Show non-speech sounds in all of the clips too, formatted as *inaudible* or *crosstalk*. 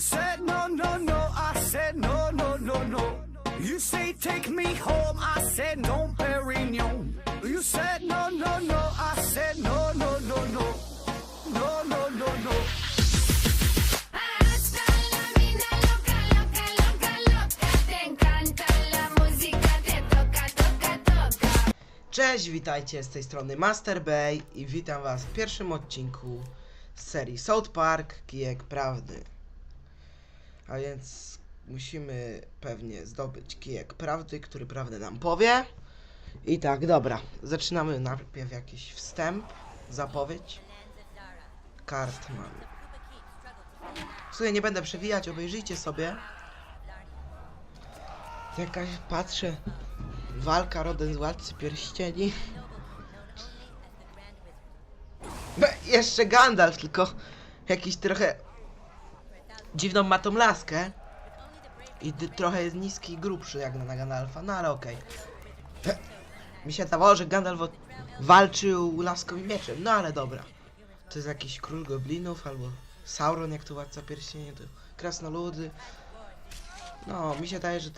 You said no, no, no. I said no, no, no, no. You say take me home. I said no, Perignon. You said no, no, no. I said no, no, no, no. No, no, no, no. Cześć, witajcie z tej strony Master Bay i witam was w pierwszym odcinku z serii South Park Kijek Prawdy. A więc musimy pewnie zdobyć kijek prawdy, który prawdę nam powie. I tak, dobra, zaczynamy najpierw jakiś wstęp, zapowiedź. Kart mamy. Nie będę przewijać, obejrzyjcie sobie. Jakaś, patrzę, walka rodem z Władcy Pierścieni. No, jeszcze Gandalf, tylko jakiś trochę dziwną ma tą laskę. I trochę jest niski i grubszy jak na Gandalfa, no ale okej. Mi się dawało, że Gandalf walczył laską i mieczem, no ale dobra. To jest jakiś król goblinów albo Sauron jak to Władca Pierścieni, to krasnoludy. No, mi się daje, że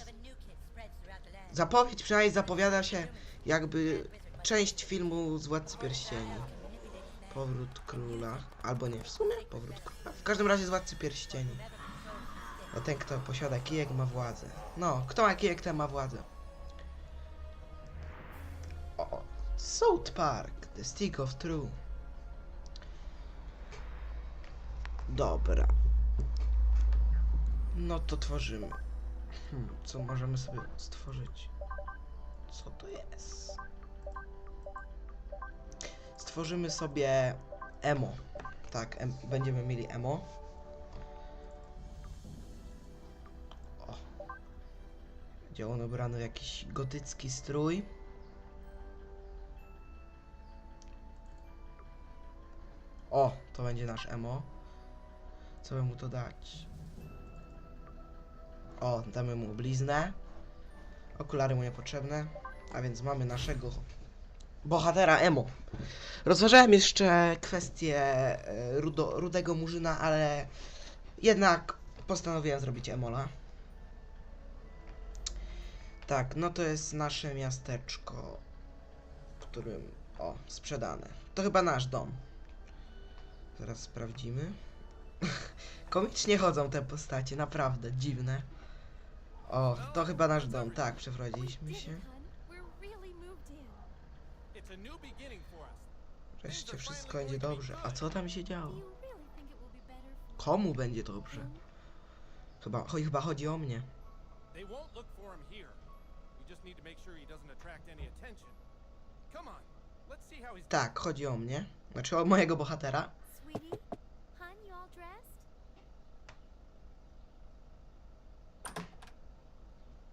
Zapowiedź przynajmniej zapowiada się jakby część filmu z Władcy Pierścieni. Powrót króla. Albo nie, w sumie powrót króla. W każdym razie z Władcy Pierścieni. No ten, kto posiada kijek, ma władzę. No, kto ma kijek, ten ma władzę. O, South Park, The Stick of True. Dobra. No to tworzymy. Hmm, co możemy sobie stworzyć? Co to jest? Stworzymy sobie emo. Tak, em, będziemy mieli emo. O. Będzie on ubrany w jakiś gotycki strój. O, to będzie nasz emo. Co by mu to dać? O, damy mu bliznę. Okulary mu niepotrzebne. A więc mamy naszego bohatera emo. Rozważałem jeszcze kwestię e, rudo, rudego murzyna, ale jednak postanowiłem zrobić emola. Tak, no to jest nasze miasteczko, którym... O, sprzedane. To chyba nasz dom. Zaraz sprawdzimy. *laughs* Komicznie chodzą te postacie, naprawdę dziwne. O, to chyba nasz dom, tak, przeprowadziliśmy się. It's a new beginning for us. Wreszcie wszystko będzie dobrze. A co tam się działo? Komu będzie dobrze? Chyba, chyba chodzi o mnie. They won't look for him here. We just need to make sure he doesn't attract any attention. Come on, let's see how he's Tak, chodzi o mnie. Znaczy o mojego bohatera. Sweetie, hun, you all dressed?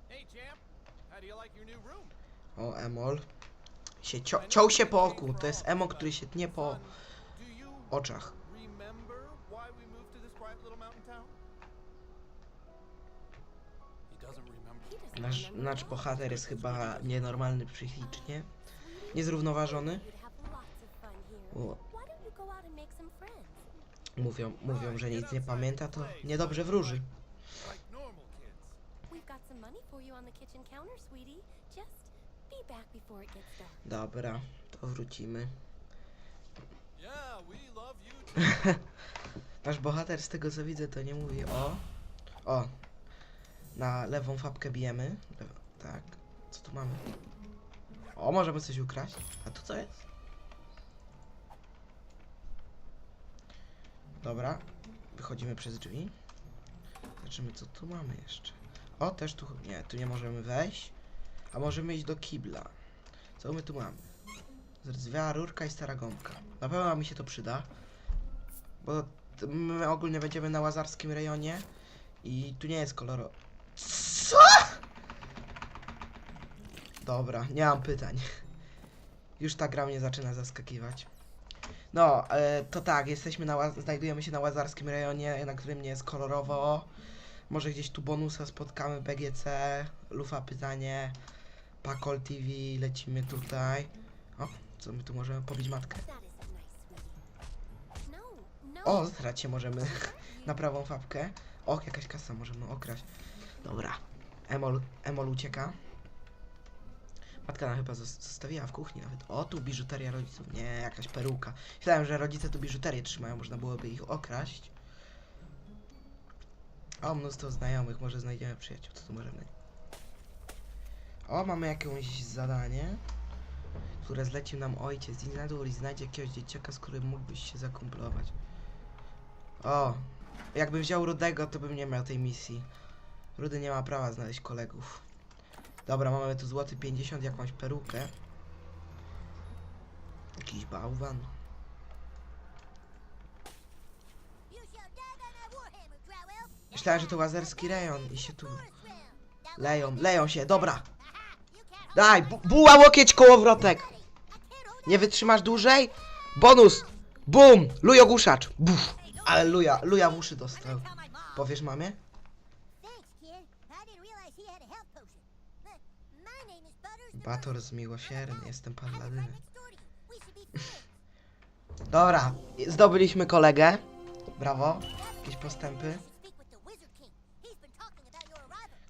Hey, champ, how do you like your new room? O, Emol. Się cio ciął się po oku. To jest emo, który się tnie po oczach. Nasz, nasz bohater jest chyba nienormalny psychicznie. Niezrównoważony. O, mówią, mówią, że nic nie pamięta, to niedobrze wróży. We've got some money for you on the kitchen counter, sweetie. Just Dobra, to wrócimy. Yeah, we love you too. *laughs* Nasz bohater, z tego co widzę, to nie mówi o. O. Na lewą fabkę bijemy. Lewo, tak. Co tu mamy? O, możemy coś ukraść. A tu co jest? Dobra. Wychodzimy przez drzwi. Zobaczymy, co tu mamy jeszcze. O, też tu. Nie, tu nie możemy wejść. A możemy iść do kibla. Co my tu mamy? Zrdzwiała rurka i stara gąbka. Na pewno mi się to przyda. Bo my ogólnie będziemy na łazarskim rejonie i tu nie jest koloro. Co? Dobra, nie mam pytań. Już ta gra mnie zaczyna zaskakiwać. No, e, to tak, jesteśmy na znajdujemy się na łazarskim rejonie, na którym nie jest kolorowo. Może gdzieś tu bonusa spotkamy BGC, Lufa pytanie, Pakol TV, lecimy tutaj. O, co my tu możemy pobić matkę? O, zrać się możemy *laughs* na prawą fabkę. O, jakaś kasa możemy okraść. Dobra. Emol, Emol ucieka. Matka nam chyba zos- zostawiła w kuchni nawet. O, tu biżuteria rodziców. Nie, jakaś peruka. Myślałem, że rodzice tu biżuterię trzymają, można byłoby ich okraść. O, mnóstwo znajomych, może znajdziemy przyjaciół, co tu możemy... O, mamy jakieś zadanie, które zlecił nam ojciec. Idź na i znajdź jakiegoś dzieciaka, z którym mógłbyś się zakumplować. O, jakbym wziął Rudego, to bym nie miał tej misji. Rudy nie ma prawa znaleźć kolegów. Dobra, mamy tu złoty 50, jakąś perukę. Jakiś bałwan. Myślałem, że to łazerski rejon i się tu leją, leją się, dobra. Daj, bu buła łokieć kołowrotek. Nie wytrzymasz dłużej? Bonus! Bum! Luj ogłuszacz! Buf! Ale luja, luja w uszy dostał. Powiesz mamie? Bator z miłosierny, jestem palladynem. *laughs* Dobra, zdobyliśmy kolegę. Brawo. Jakieś postępy.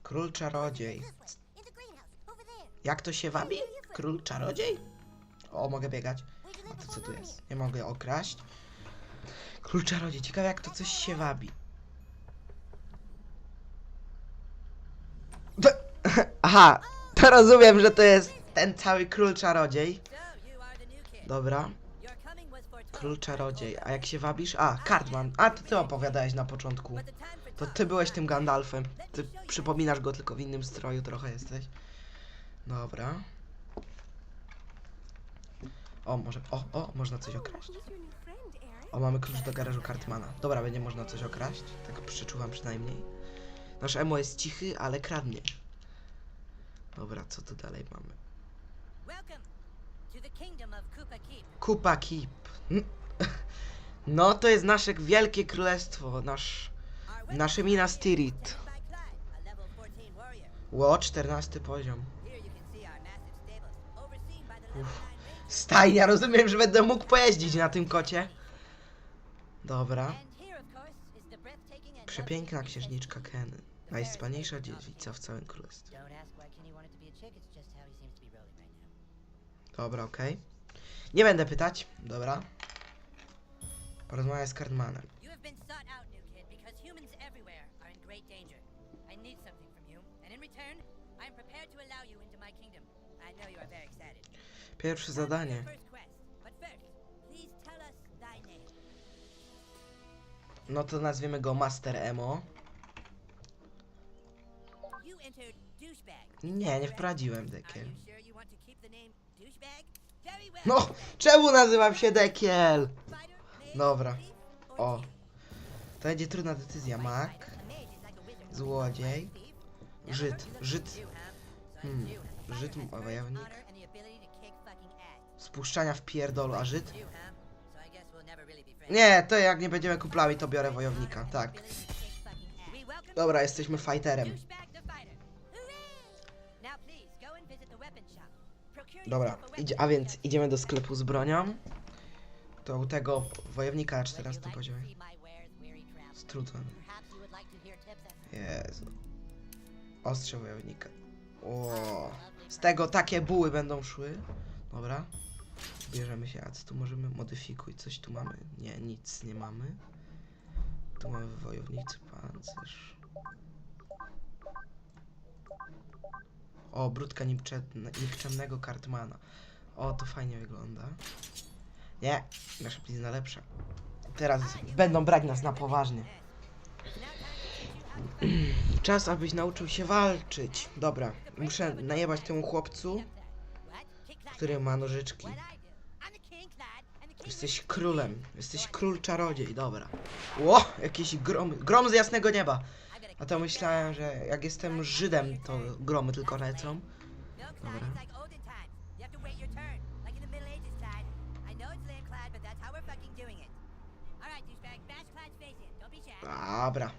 Król czarodziej. Jak to się wabi? Król czarodziej? O, mogę biegać. A to co tu jest? Nie mogę okraść. Król czarodziej. Ciekawe jak to coś się wabi. To... *laughs* Aha, to rozumiem, że to jest ten cały król czarodziej. Dobra. Król czarodziej. A jak się wabisz? A, Cartman. A, to ty opowiadałeś na początku. To ty byłeś tym Gandalfem. Ty przypominasz go tylko w innym stroju trochę jesteś. Dobra. O, może. O, o, można coś okraść. O, mamy klucz do garażu Cartmana. Dobra, będzie można coś okraść. Tak przeczuwam przynajmniej. Nasz emo jest cichy, ale kradnie. Dobra, co tu dalej mamy? Kupa Keep. *laughs* No, to jest nasze wielkie królestwo. Nasz. Nasze Minas Tirith. by Clyde, a level 14 warrior. Ło, 14 poziom. Uff. 9 ranger. Stajnia, rozumiem, że będę mógł pojeździć na tym kocie. Dobra. Przepiękna księżniczka Ken. Najwspanialsza dziewica w całym królestwie. Dobra, okej. Nie będę pytać. Dobra. Porozmawiaj z Cartmanem. Pierwsze zadanie. No to nazwiemy go Master Emo. Nie, nie wprowadziłem dekiel. No, czemu nazywam się dekiel? Dobra. O. To będzie trudna decyzja. Mak, złodziej, Żyd, Żyd, Hmm, Żyd, wojownik. Spuszczania w pierdolu, a Żyd? Nie, to jak nie będziemy kuplami, to biorę wojownika, tak. Dobra, jesteśmy fighterem. Dobra, idzie, a więc idziemy do sklepu z bronią. To u tego wojownika na Would you 14 like to poziomie. tips as Jezu. Ostrze wojownika. O, z tego takie buły będą szły. Dobra. Bierzemy się, a co tu możemy? Modyfikuj, coś tu mamy? Nie, nic nie mamy. Tu mamy wojownicy, pancerz. O, brudka nikczemne- nikczemnego kartmana. O, to fajnie wygląda. Nie, nasza blizna lepsza. Teraz będą brać nas na poważnie. *clears throat* Czas, abyś nauczył się walczyć. Dobra, muszę najebać temu chłopcu, który ma nożyczki. Jesteś królem. Jesteś król czarodziej, dobra. Ło, jakiś grom. Grom z jasnego nieba. A to myślałem, że jak jestem Żydem, to gromy tylko lecą. Dobra. Dobra.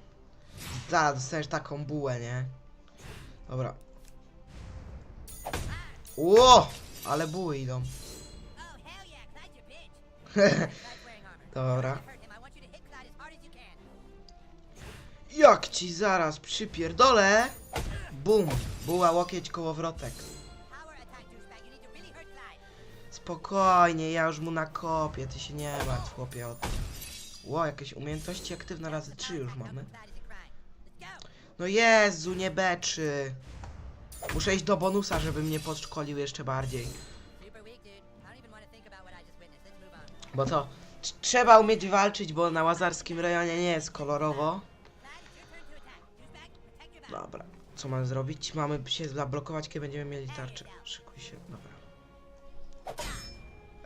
Zaraz dostaniesz taką bułę, nie? Dobra. Ło! Ale buły idą. *laughs* Dobra. Jak ci zaraz przypierdolę! Bum! Buła, łokieć, kołowrotek. Spokojnie, ja już mu nakopię, ty się nie martw, chłopie, o to. Ło, jakieś umiejętności aktywne razy trzy już mamy. No Jezu, nie beczy. Muszę iść do bonusa, żeby mnie podszkolił jeszcze bardziej. Bo to tr- trzeba umieć walczyć, bo na łazarskim rejonie nie jest kolorowo. Dobra, co mamy zrobić? Mamy się zablokować, kiedy będziemy mieli tarczę. Szykuj się, dobra.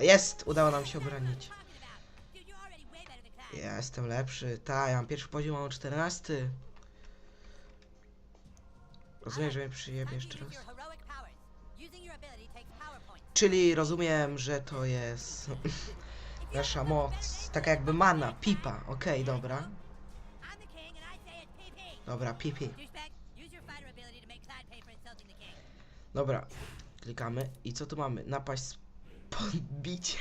Jest! Udało nam się obronić. Ja jestem lepszy. Ta, ja mam pierwszy poziom, mam 14. Rozumiem, że mnie przyjebie jeszcze raz. Czyli rozumiem, że to jest nasza moc. Taka jakby mana, pipa. Okej, dobra. It's PP. Dobra, pipi. Dobra, klikamy. I co tu mamy? Napaść z podbiciem.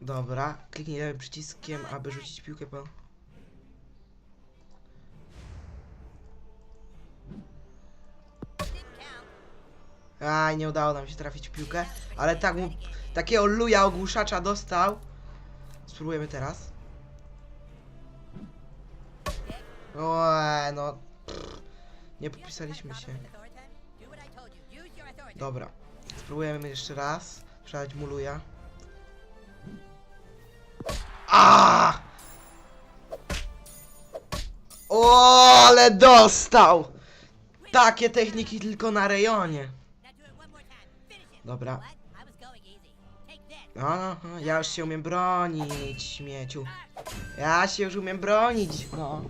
Dobra, kliknij lewym przyciskiem, aby rzucić piłkę po... Aj, nie udało nam się trafić w piłkę, ale tak mu takiego luja ogłuszacza dostał. Spróbujemy teraz. Oe, no. pff, Nie podpisaliśmy się. Dobra. Spróbujemy jeszcze raz. Sprzedać mu luja. O, ale dostał! Takie techniki tylko na rejonie. No, no, ja już się umiem bronić, śmieciu. Ja się już umiem bronić, no.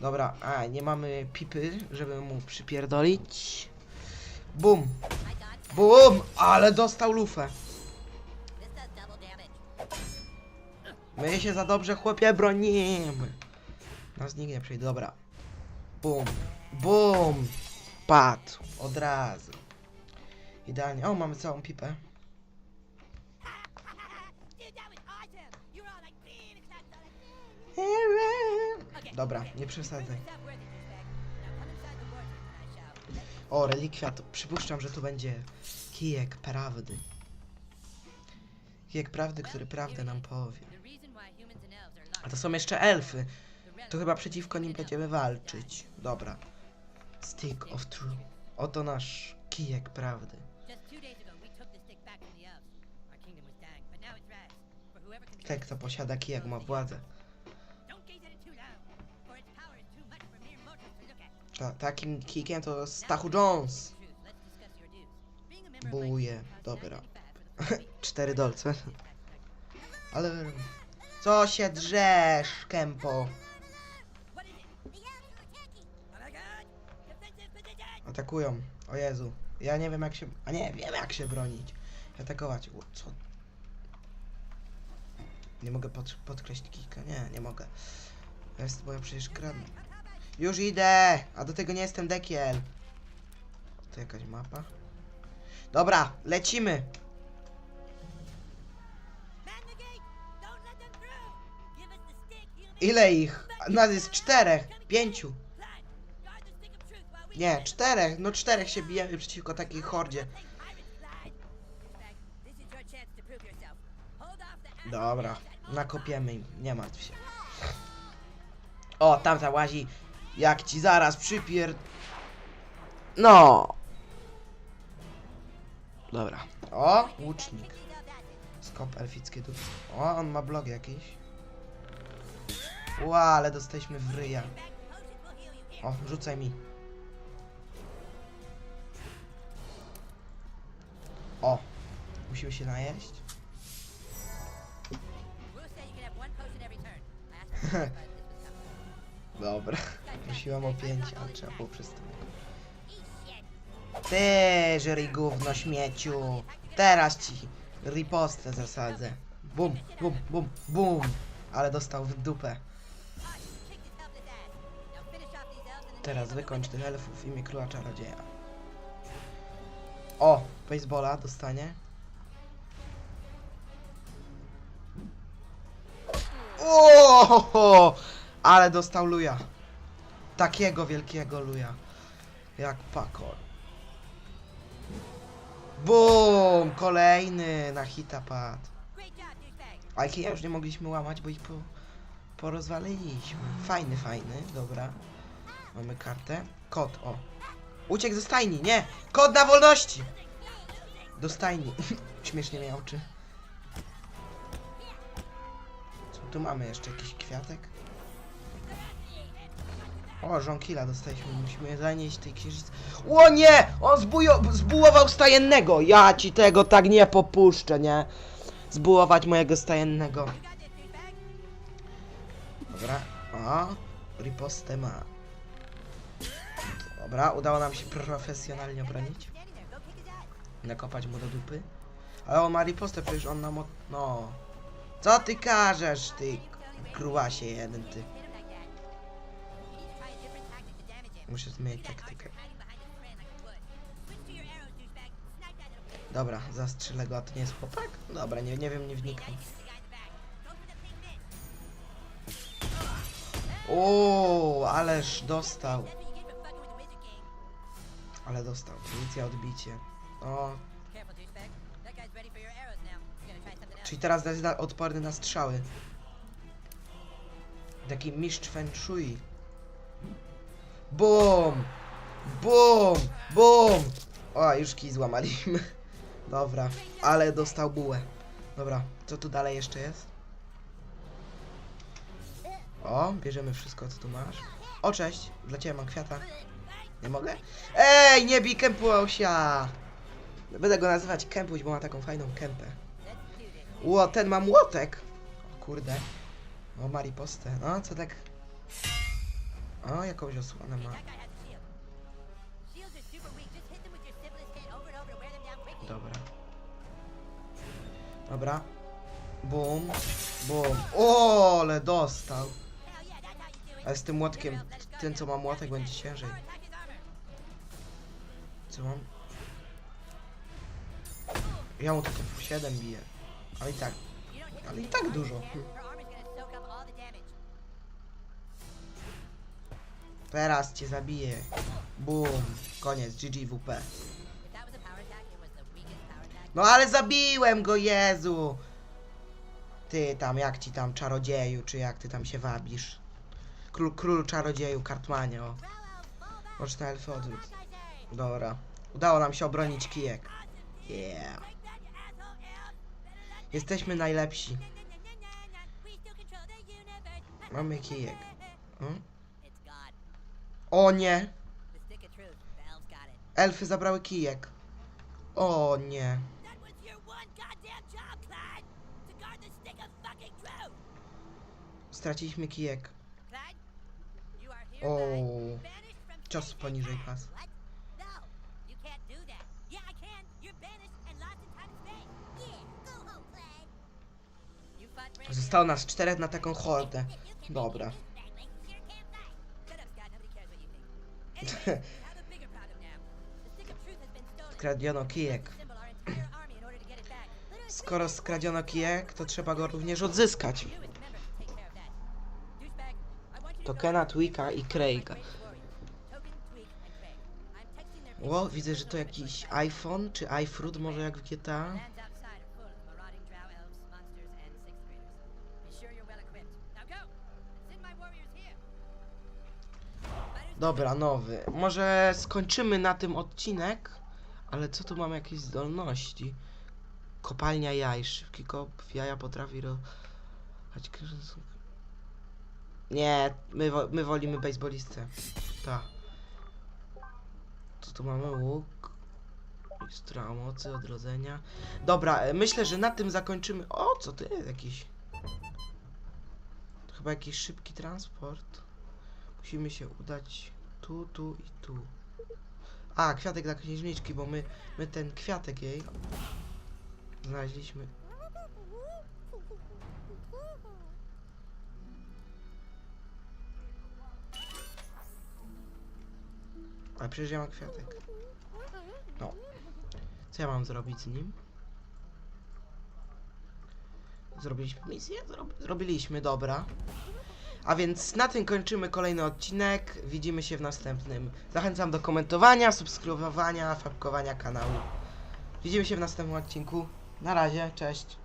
Dobra, a nie mamy pipy, żeby mu przypierdolić. Bum, bum, ale dostał lufę. My się za dobrze, chłopie, bronimy. Nas nikt nie przejdzie, dobra. Bum, bum, padł, od razu. Idealnie, o, mamy całą pipę. Dude, that was awesome. You were all like, "Man, it's not so like Dobra, nie przesadzaj. O, relikwia, to przypuszczam, że tu będzie kijek prawdy. Kijek prawdy, który prawdę nam powie. A to są jeszcze elfy. To chyba przeciwko nim będziemy walczyć. Dobra. Stick of Truth. Oto nasz kijek prawdy. Ten, kto posiada kijek, ma władzę. Ta, takim kikiem to Stachu Jones. Buje. Dobra. 9.95 for the full week. Cztery dolce. Ale... Co się drzesz, Kempo? Atakują. O Jezu. Ja nie wiem jak się... A nie, wiem jak się bronić. Atakować. Co? Nie mogę pod, podkreślić kika. Nie, nie mogę. Jest, bo ja przecież kradnę. Już idę! A do tego nie jestem dekiel. To jakaś mapa? Dobra, lecimy! Ile ich? Nas jest czterech, pięciu. Nie, czterech. No czterech się bijemy przeciwko takiej hordzie. Dobra, nakopiemy im, nie martw się. O, tamta łazi. Jak ci zaraz przypier... No. Dobra. O, łucznik. Skop elfickie tu. O, on ma blog jakiś. Ła, ale dostaliśmy w ryja. O, rzucaj mi. O, musimy się najeść. *laughs* Dobra, prosiłam o pięć, ale trzeba było shit. Ty, gówno śmieciu. Teraz ci ripostę zasadzę. Bum, bum, bum, bum. Ale dostał w dupę. Teraz wykończ tych elfów w imię króla czarodzieja. O, baseballa dostanie. O, Ale dostał luja. Takiego wielkiego luja. Jak Pakor. Bum! Kolejny na hita padł. A jakie już nie mogliśmy łamać, bo ich po, porozwaliliśmy. Fajny, fajny, dobra. Mamy kartę. Kot, o. Uciekł ze stajni, nie! Kot na wolności! Do stajni. *laughs* Śmiesznie miał oczy. Tu mamy jeszcze? Jakiś kwiatek? O, żonkila dostaliśmy. Musimy zanieść tej księżycy. O nie! On zbujo, zbułował stajennego! Ja ci tego tak nie popuszczę, nie? Zbułować mojego stajennego. Dobra. O, ripostę ma. Dobra, udało nam się profesjonalnie obronić. Nakopać mu do dupy. Ale on ma ripostę, przecież on nam od... No. Co ty każesz, ty grułasie jeden, ty. Muszę zmienić taktykę. Dobra, zastrzelę go, a to nie jest chłopak? Dobra, nie, nie wiem, nie wnikam. O, ależ dostał. Ale dostał. Policja odbicie. O, Czyli teraz jest odporny na strzały. Taki mistrz feng shui. Bum! Bum! Bum! O, już kij złamaliśmy. *laughs* Dobra, ale dostał bułę. Dobra, co tu dalej jeszcze jest? O, bierzemy wszystko, co tu masz. O, cześć! Dla ciebie mam kwiata. Nie mogę? Ej, nie bij kępusia! Będę go nazywać kępuś, bo ma taką fajną kępę. Ło, ten ma młotek! O kurde. O, ma ripostę. No, co tak... O, jakąś osłonę ma. Dobra. Dobra. Bum. Bum. O, ale dostał. Ale z tym młotkiem, ten co ma młotek będzie ciężej. Co mam? Ja mu tylko 7 biję. Ale i tak. Ale i tak dużo. Teraz cię zabiję. Bum. Koniec. GGWP. No ale zabiłem go, Jezu! Ty tam, jak ci tam, czarodzieju, czy jak ty tam się wabisz? Król, król czarodzieju, Kartmanie, o. Można elfy say. Dobra. Udało nam się obronić kijek. Yeah. The universe. Mamy kijek. Hmm? O nie! Elfy zabrały kijek. O nie. Straciliśmy kijek. O. Cios poniżej pas. Our entire army in order to get it back. Skoro skradziono kijek, to trzeba go również odzyskać. To Kena, Twika i Craiga. Ło, widzę, że to jakiś iPhone czy iFruit, może jak w GTA. Dobra, nowy. Może skończymy na tym odcinek, ale co tu mamy jakieś zdolności? Kopalnia jaj, szybki kop, jaja potrafi ro... Nie, my, wo- my wolimy baseballistę. Tak. Co tu mamy? Łuk. Mikstura mocy, odrodzenia. Dobra, e, myślę, że na tym zakończymy. O, co ty? Jakiś... To chyba jakiś szybki transport. Musimy się udać tu, tu i tu. A, kwiatek dla księżniczki, bo my, my ten kwiatek jej znaleźliśmy. Ale przecież ja mam kwiatek. No. Co ja mam zrobić z nim? Zrobiliśmy misję? Zrob zrobiliśmy, dobra. A więc na tym kończymy kolejny odcinek. Widzimy się w następnym. Zachęcam do komentowania, subskrybowania, fabkowania kanału. Widzimy się w następnym odcinku. Na razie, cześć.